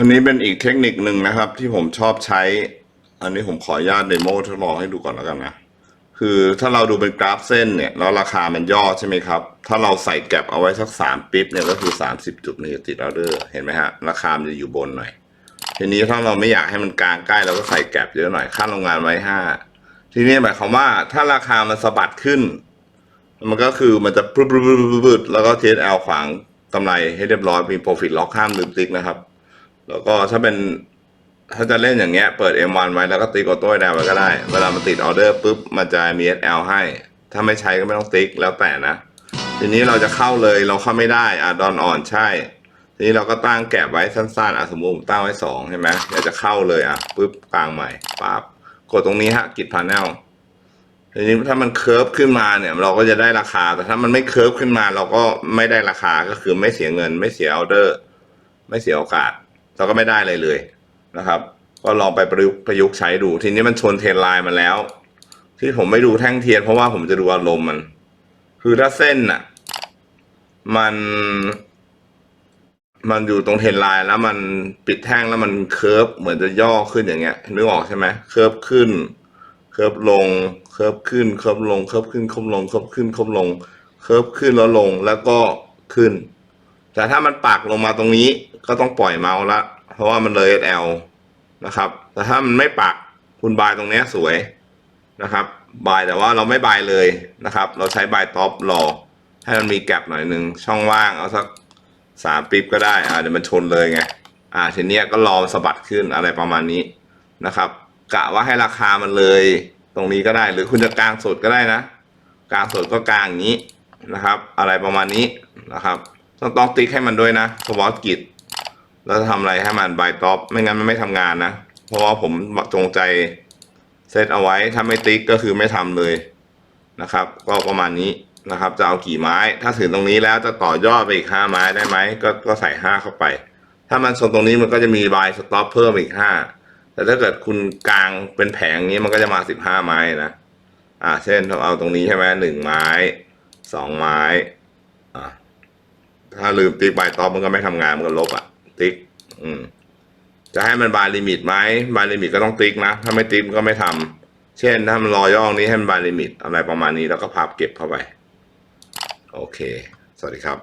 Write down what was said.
อันนี้เป็นอีกเทคนิคหนึ่งนะครับ ที่ผมชอบใช้ อันนี้ผมขออนุญาตเดโมทดลองให้ดูก่อนแล้วกันนะ คือถ้าเราดูเป็นกราฟเส้นเนี่ย แล้วราคามันย่อใช่ไหมครับ ถ้าเราใส่แก็บเอาไว้สักสามปิ๊บเนี่ยก็คือสามสิบจุดนี่ติดออเดอร์เห็นไหมฮะ ราคามันจะอยู่บนหน่อย ทีนี้ถ้าเราไม่อยากให้มันกลางใกล้เราก็ใส่แก็บเยอะหน่อยค่าโรงงานไว้ห้าทีนี้หมายความว่าถ้าราคามันสะบัดขึ้น มันก็คือมันจะปึบปึบปึบปึบปึบแล้วก็ TSL ขวางกำไรให้เรียบร้อยมี profit lock ห้ามลืมติ๊กนะครับ แล้วก็ถ้าเป็นถ้าจะเล่นอย่างเงี้ยเปิด M1 ไว้แล้วก็ติ๊กออโต้แดงไว้ก็ได้ เวลามันติดออเดอร์ปุ๊บมันจะมี SL ให้ ถ้าไม่ใช้ก็ไม่ต้องติ๊กแล้วแต่นะ ทีนี้เราจะเข้าเลยเราเข้าไม่ได้อะดอนอ่อนใช่ ทีนี้เราก็ตั้งแก็บไว้สั้นๆอะสมมติผมตั้งไว้สองใช่ไหมอยากจะเข้าเลยอะปุ๊บกลางใหม่ปั๊บกดตรงนี้ฮะกิดพาแนลทีนี้ถ้ามันเคิร์ฟขึ้นมาเนี่ย เราก็จะได้ราคา แต่ถ้ามันไม่เคิร์ฟขึ้นมา เราก็ไม่ได้ราคาก็คือไม่เสียเงิน ไม่เสียออเดอร์ ไม่เสียโอกาส เราก็ไม่ได้อะไรเลยนะครับ ก็ลองไปประยุกต์ประยุกต์ใช้ดู ทีนี้มันชนเทรนไลน์มาแล้ว ที่ผมไม่ดูแท่งเทียนเพราะว่าผมจะดูอารมณ์มัน คือถ้าเส้นน่ะ มัน มันอยู่ตรงเทรนไลน์แล้วมันปิดแท่งแล้วมันเคิร์ฟเหมือนจะย่อขึ้นอย่างเงี้ยนึกออกใช่ไหมเคิร์ฟขึ้นเคิร์ฟลงเคิร์ฟขึ้นเคิร์ฟลงเคิร์ฟขึ้นเคิร์ฟลงเคิร์ฟขึ้นเคิร์ฟลงเคิร์ฟขึ้นแล้วลงแล้วก็ขึ้น แต่ถ้ามันปักลงมาตรงนี้ก็ต้องปล่อยเมาส์ละเพราะว่ามันเลย SL นะครับ แต่ถ้ามันไม่ปักคุณบายตรงนี้สวยนะครับ บายแต่ว่าเราไม่บายเลยนะครับ เราใช้บายท็อปรอให้มันมีแกลบหน่อยหนึ่งช่องว่างเอาสักสามปิ๊บก็ได้อ่าเดี๋ยวมันชนเลยไงอ่าทีเนี้ยก็รอสะบัดขึ้นอะไรประมาณนี้นะครับกะว่าให้ราคามันเลยตรงนี้ก็ได้หรือคุณจะกลางสดก็ได้นะ กลางสดก็กลางอย่างนี้นะครับ อะไรประมาณนี้นะครับ ต้องต้องติ๊กให้มันด้วยนะสวอตกิจแล้วทำอะไรให้มันบายท็อปไม่งั้นมันไม่ทำงานนะ เพราะว่าผมจงใจเซตเอาไว้ถ้าไม่ติ๊กก็คือไม่ทำเลยนะครับ ก็ประมาณนี้นะครับ จะเอากี่ไม้ ถ้าถึงตรงนี้แล้วจะต่อยอดไปอีกห้าไม้ได้ไหมก็ก็ใส่ห้าเข้าไป ถ้ามันชนตรงนี้มันก็จะมีบายสต็อปเพิ่มอีกห้าแต่ถ้าเกิดคุณกลางเป็นแผงนี้มันก็จะมาสิบห้าไม้นะอ่าเช่นเราเอาตรงนี้ใช่ไหมหนึ่งไม้สองไม้อ่า ถ้าลืมติ๊กบายท็อปมันก็ไม่ทำงานมันก็ลบอะ ติ๊ก อืม จะให้มันบายลิมิตไหมบายลิมิตก็ต้องติ๊กนะ ถ้าไม่ติ๊กก็ไม่ทำเช่น ถ้ามันรอย่องนี้ให้มันบายลิมิต อะไรประมาณนี้แล้วก็พับเก็บเข้าไป โอเค สวัสดีครับ